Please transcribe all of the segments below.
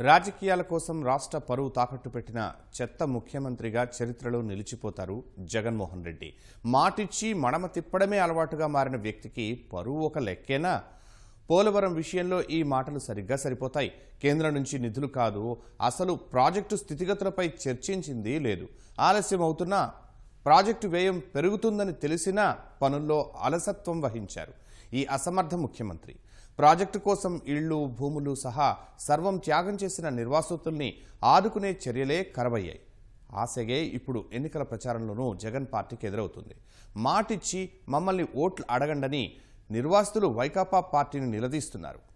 రాజకీయాల కోసం రాష్ట్ర పరువు తాకట్టు పెట్టిన చెత్త ముఖ్యమంత్రిగా చరిత్రలో నిలిచిపోతారు జగన్మోహన్ రెడ్డి. మాటిచ్చి మడమ తిప్పడమే అలవాటుగా మారిన వ్యక్తికి పరువు ఒక లెక్కేనా? పోలవరం విషయంలో ఈ మాటలు సరిగ్గా సరిపోతాయి. కేంద్రం నుంచి నిధులు కాదు అసలు ప్రాజెక్టు స్థితిగతులపై చర్చించింది లేదు. ఆలస్యం అవుతున్నా ప్రాజెక్టు వ్యయం పెరుగుతుందని తెలిసినా పనుల్లో అలసత్వం వహించారు ఈ అసమర్థ ముఖ్యమంత్రి. ప్రాజెక్టు కోసం ఇళ్ళు భూములు సహా సర్వం త్యాగం చేసిన నిర్వాసితుల్ని ఆదుకునే చర్యలే కరవయ్యాయి. ఆశగే ఇప్పుడు ఎన్నికల ప్రచారంలోనూ జగన్ పార్టీకి ఎదురవుతుంది. మాటిచ్చి మమ్మల్ని ఓట్లు అడగండని నిర్వాసితులు వైకాపా పార్టీని నిలదీస్తున్నారు.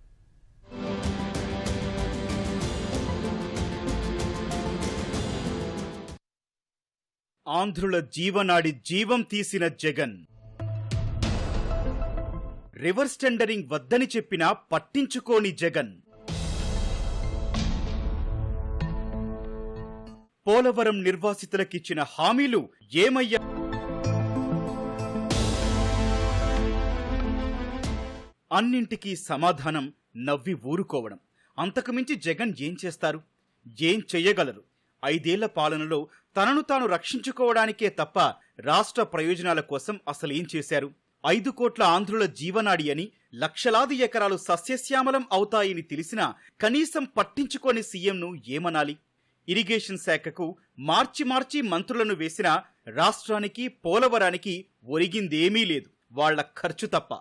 ఆంధ్రుల జీవనాడి జీవం తీసిన జగన్. రివర్స్ టెండరింగ్ వద్దని చెప్పినా పట్టించుకోని జగన్. పోలవరం నిర్వాసితులకిచ్చిన హామీలు ఏమయ్యా? అన్నింటికీ సమాధానం నవ్వి ఊరుకోవడం. అంతకుమించి జగన్ ఏం చేస్తారు? ఏం చెయ్యగలరు? ఐదేళ్ళ పాలనలో తనను తాను రక్షించుకోవడానికే తప్ప రాష్ట్ర ప్రయోజనాల కోసం అసలేం చేశారు? ఐదు కోట్ల ఆంధ్రుల జీవనాడి అని లక్షలాది ఎకరాలు సస్యశ్యామలం అవుతాయని తెలిసినా కనీసం పట్టించుకోని సీఎంను ఏమనాలి? ఇరిగేషన్ శాఖకు మార్చి మార్చి మంత్రులను వేసిన రాష్ట్రానికి పోలవరానికి ఒరిగిందేమీ లేదు. వాళ్ళ ఖర్చు తప్ప.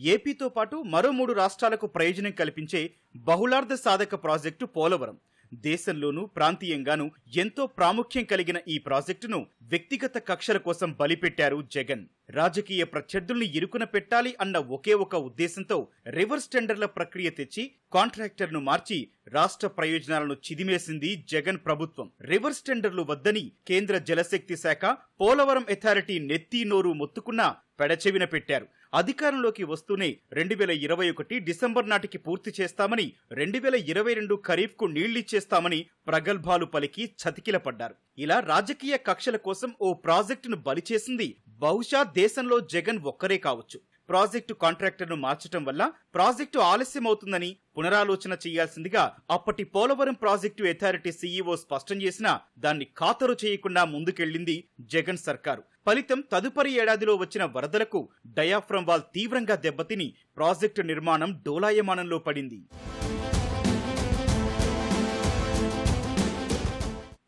ఏపీతో పాటు మరో మూడు రాష్ట్రాలకు ప్రయోజనం కల్పించే బహుళార్థ సాధక ప్రాజెక్టు పోలవరం. దేశంలోనూ ప్రాంతీయంగానూ ఎంతో ప్రాముఖ్యం కలిగిన ఈ ప్రాజెక్టును వ్యక్తిగత కక్షల కోసం బలిపెట్టారు జగన్. రాజకీయ ప్రత్యర్థుల్ని ఇరుకున పెట్టాలి అన్న ఒకే ఒక ఉద్దేశంతో రివర్స్ టెండర్ల ప్రక్రియ తెచ్చి కాంట్రాక్టర్ను మార్చి రాష్ట్ర ప్రయోజనాలను చిదిమేసింది జగన్ ప్రభుత్వం. రివర్స్ టెండర్లు వద్దని కేంద్ర జలశక్తి శాఖ పోలవరం అథారిటీ నెత్తి నోరు మొత్తుకున్నా పెడచెవిన పెట్టారు. అధికారంలోకి వస్తూనే రెండు వేల ఇరవై ఒకటి డిసెంబర్ నాటికి పూర్తి చేస్తామని రెండు వేల ఇరవై రెండు ఖరీఫ్కు నీళ్ళిచ్చేస్తామని ప్రగల్భాలు పలికి చతికిలపడ్డారు. ఇలా రాజకీయ కక్షల కోసం ఓ ప్రాజెక్టును బలి చేసింది బహుశా దేశంలో జగన్ ఒక్కరే కావచ్చు. ప్రాజెక్టు కాంట్రాక్టర్ను మార్చటం వల్ల ప్రాజెక్టు ఆలస్యం అవుతుందని పునరాలోచన చేయాల్సిందిగా అప్పటి పోలవరం ప్రాజెక్టు అథారిటీ సీఈఓ స్పష్టం చేసినా దాన్ని ఖాతరు చేయకుండా ముందుకెళ్ళింది జగన్ సర్కారు. ఫలితం తదుపరి ఏడాదిలో వచ్చిన వరదలకు డయాఫ్రమ్ వాల్ తీవ్రంగా దెబ్బతిని ప్రాజెక్టు నిర్మాణం డోలాయమానంలో పడింది.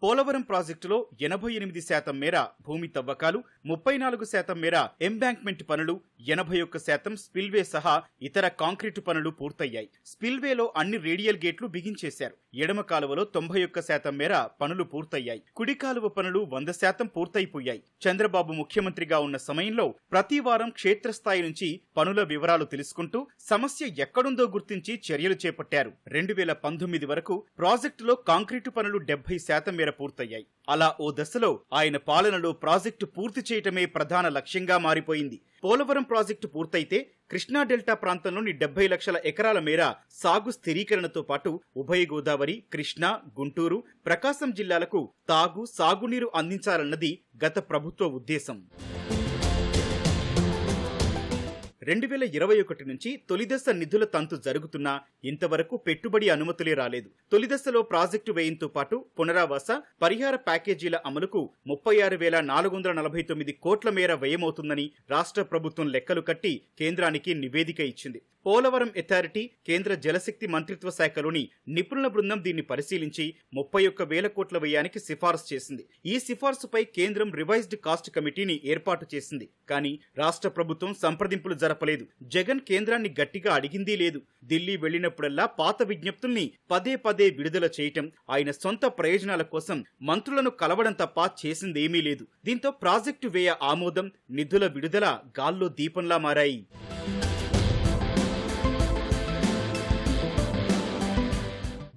పోలవరం ప్రాజెక్టులో ఎనభై ఎనిమిది శాతం మేర భూమి తవ్వకాలు ముప్పై నాలుగు శాతం మేర ఎంబాంక్మెంట్ పనులు ఎనభై ఒక్క శాతం స్పిల్వే సహా ఇతర కాంక్రీటు పనులు పూర్తయ్యాయి. స్పిల్వేలో అన్ని రేడియల్ గేట్లు బిగించేశారు. ఎడమ కాలువలో తొంభై ఒక్క శాతం మేర పనులు పూర్తయ్యాయి. కుడి కాలువ పనులు వంద శాతం పూర్తయిపోయాయి. చంద్రబాబు ముఖ్యమంత్రిగా ఉన్న సమయంలో ప్రతి వారం క్షేత్రస్థాయి నుంచి పనుల వివరాలు తెలుసుకుంటూ సమస్య ఎక్కడుందో గుర్తించి చర్యలు చేపట్టారు. రెండు వేల పంతొమ్మిది వరకు ప్రాజెక్టులో కాంక్రీటు పనులు డెబ్బై శాతం మేర పూర్తయ్యాయి. అలా ఓ దశలో ఆయన పాలనలో ప్రాజెక్టు పూర్తి చేయటమే ప్రధాన లక్ష్యంగా మారిపోయింది. పోలవరం ప్రాజెక్టు పూర్తయితే కృష్ణా డెల్టా ప్రాంతంలోని డెబ్బై లక్షల ఎకరాల మేర సాగు స్థిరీకరణతో పాటు ఉభయ గోదావరి కృష్ణా గుంటూరు ప్రకాశం జిల్లాలకు తాగు సాగునీరు అందించాలన్నది గత ప్రభుత్వ ఉద్దేశం. రెండు వేల ఇరవై ఒకటి నుంచి తొలిదశ నిధుల తంతు జరుగుతున్నా ఇంతవరకు పెట్టుబడి అనుమతులే రాలేదు. తొలిదశలో ప్రాజెక్టు వ్యయంతో పాటు పునరావాస పరిహార ప్యాకేజీల అమలుకు ముప్పై ఆరు వేల నాలుగు వందల నలభై తొమ్మిది కోట్ల మేర వ్యయమవుతుందని రాష్ట్ర ప్రభుత్వం లెక్కలు కట్టి కేంద్రానికి నివేదిక ఇచ్చింది. పోలవరం అథారిటీ కేంద్ర జలశక్తి మంత్రిత్వ శాఖలోని నిపుణుల బృందం దీన్ని పరిశీలించి ముప్పై ఒక్క వేల కోట్ల వ్యయానికి సిఫార్సు చేసింది. ఈ సిఫార్సుపై కేంద్రం రివైజ్డ్ కాస్ట్ కమిటీని ఏర్పాటు చేసింది. కానీ రాష్ట్ర ప్రభుత్వం సంప్రదింపులు జరపలేదు. జగన్ కేంద్రాన్ని గట్టిగా అడిగిందీ లేదు. ఢిల్లీ వెళ్ళినప్పుడల్లా పాత విజ్ఞప్తుల్ని పదే పదే విడుదల చేయటం ఆయన సొంత ప్రయోజనాల కోసం మంత్రులను కలవడం తప్ప చేసిందేమీ లేదు. దీంతో ప్రాజెక్టు వ్యయ ఆమోదం నిధుల విడుదల గాల్లో దీపంలా మారాయి.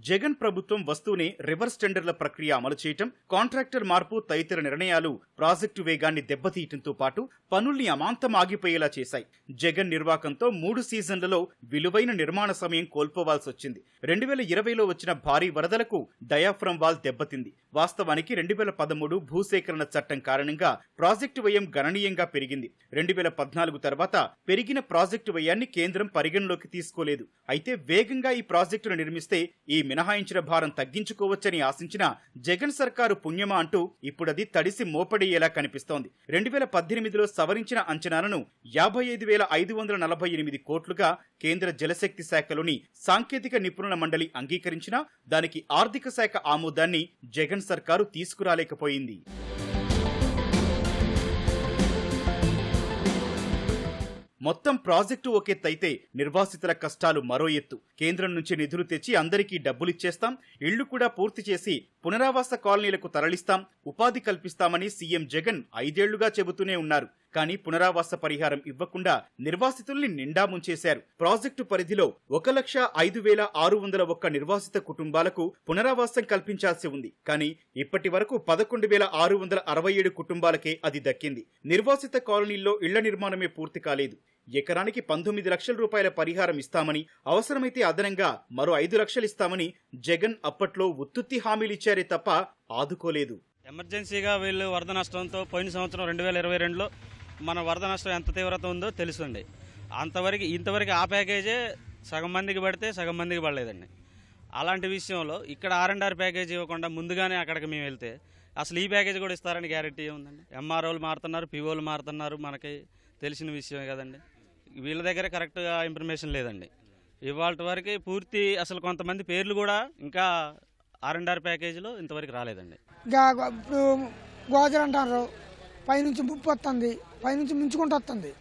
జగన్ ప్రభుత్వం వస్తూనే రివర్స్ టెండర్ల ప్రక్రియ అమలు చేయటం కాంట్రాక్టర్ మార్పు తదితర నిర్ణయాలు ప్రాజెక్టు వేగాన్ని దెబ్బతీయటంతో పాటు పనుల్ని అమాంతం ఆగిపోయేలా చేశాయి. జగన్ నిర్వాకంతో మూడు సీజన్లలో విలువైన నిర్మాణ సమయం కోల్పోవాల్సి వచ్చింది. రెండు వేల ఇరవైలో వచ్చిన భారీ వరదలకు డయాఫ్రమ్ వాల్ దెబ్బతింది. వాస్తవానికి రెండు వేల పదమూడు భూసేకరణ చట్టం కారణంగా ప్రాజెక్టు వ్యయం గణనీయంగా పెరిగింది. రెండు వేల పద్నాలుగు తర్వాత పెరిగిన ప్రాజెక్టు వ్యయాన్ని కేంద్రం పరిగణలోకి తీసుకోలేదు. అయితే వేగంగా ఈ ప్రాజెక్టును నిర్మిస్తే ఈ మినహాయించిన భారం తగ్గించుకోవచ్చని ఆశించిన జగన్ సర్కారు పుణ్యమా అంటూ ఇప్పుడది తడిసి మోపడేయేలా కనిపిస్తోంది. రెండు వేల పద్దెనిమిదిలో సవరించిన అంచనాలను యాభై ఐదు వేల ఐదు వందల నలభై ఎనిమిది కోట్లుగా కేంద్ర జలశక్తి శాఖలోని సాంకేతిక నిపుణుల మండలి అంగీకరించినా దానికి ఆర్థిక శాఖ ఆమోదాన్ని జగన్ సర్కారు తీసుకురాలేకపోయింది. మొత్తం ప్రాజెక్టు ఒక ఎత్తు అయితే నిర్వాసితుల కష్టాలు మరో ఎత్తు. కేంద్రం నుంచి నిధులు తెచ్చి అందరికీ డబ్బులిచ్చేస్తాం. ఇళ్ళు కూడా పూర్తి చేసి పునరావాస కాలనీలకు తరలిస్తాం. ఉపాధి కల్పిస్తామని సీఎం జగన్ ఐదేళ్ళుగా చెబుతూనే ఉన్నారు. కానీ పునరావాస పరిహారం ఇవ్వకుండా నిర్వాసితుల్ని నిండా ముంచేశారు. ప్రాజెక్టు పరిధిలో ఒక లక్ష ఐదు వేల ఆరు వందల ఒక్క నిర్వాసిత కుటుంబాలకు పునరావాసం కల్పించాల్సి ఉంది. కానీ ఇప్పటి వరకు పదకొండు వేల ఆరు వందల అరవై ఏడు కుటుంబాలకే అది దక్కింది. నిర్వాసిత కాలనీల్లో ఇళ్ళ నిర్మాణమే పూర్తి కాలేదు. ఎకరానికి పంతొమ్మిది లక్షల రూపాయల పరిహారం ఇస్తామని అవసరమైతే అదనంగా మరో ఐదు లక్షలు ఇస్తామని జగన్ అప్పట్లో ఉత్తుత్తి హామీలిచ్చారే తప్ప ఆదుకోలేదు. ఎమర్జెన్సీగా వీళ్ళు వరద నష్టంతో పోయిన సంవత్సరం రెండు వేల ఇరవై రెండులో మన వరద నష్టం ఎంత తీవ్రత ఉందో తెలుస్తుంది అంతవరకు ఇంతవరకు ఆ ప్యాకేజే సగం మందికి పడితే సగం మందికి పడలేదండి. అలాంటి విషయంలో ఇక్కడ ఆర్ అండ్ ఆర్ ప్యాకేజ్ ఇవ్వకుండా ముందుగానే అక్కడికి మేము వెళ్తే అసలు ఈ ప్యాకేజ్ కూడా ఇస్తారని గ్యారెంటీ ఉందండి. ఎంఆర్ఓలు మారుతున్నారు పీఓలు మారుతున్నారు మనకి తెలిసిన విషయమే కదండి. వీళ్ళ దగ్గర కరెక్ట్గా ఇన్ఫర్మేషన్ లేదండి. ఇవాళ వరకు పూర్తి అసలు కొంతమంది పేర్లు కూడా ఇంకా ఆర్ అండ్ ఆర్ ప్యాకేజీలో ఇంతవరకు రాలేదండి. గా ఇప్పుడు గోజర్ అంటారు. పైనుంచి ముప్పు వస్తుంది. పైనుంచి ముంచుకుంటూ వస్తుంది.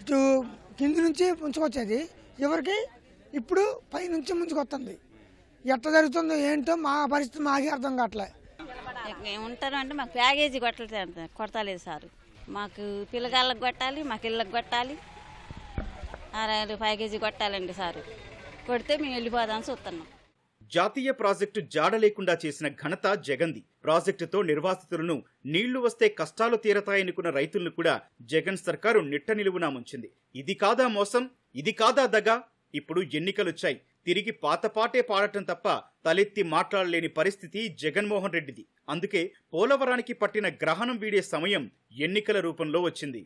ఇటు కింది నుంచి ముంచుకొచ్చేది. ఎవరికి? ఇప్పుడు పైనుంచి ముంచుకొస్తుంది. ఎట్లా జరుగుతుందో ఏంటో మా పరిస్థితి మాకే అర్థం కావట్లే. ఉంటారు అంటే మాకు ప్యాకేజీ కొట్టలేదు కొడతలేదు సార్. మాకు పిల్లగాళ్ళకి కొట్టాలి మాకు ఇళ్ళకి కొట్టాలి. ఆరు కేజీ కొట్టాలండి సార్. కొడితే మేము వెళ్ళిపోదాం చూస్తున్నాం. జాతీయ ప్రాజెక్టు జాడ లేకుండా చేసిన ఘనత జగంది. ప్రాజెక్టుతో నిర్వాసితులను నీళ్ళు వస్తే కష్టాలు తీరతాయనుకున్న రైతులను కూడా జగన్ సర్కారు నిట్ట నిలువునా ముంచింది. ఇది కాదా మోసం? ఇది కాదా దగా? ఇప్పుడు ఎన్నికలొచ్చాయి. తిరిగి పాతపాటే పాడటం తప్ప తలెత్తి మాట్లాడలేని పరిస్థితి జగన్మోహన్ రెడ్డిది. అందుకే పోలవరానికి పట్టిన గ్రహణం వీడే సమయం ఎన్నికల రూపంలో వచ్చింది.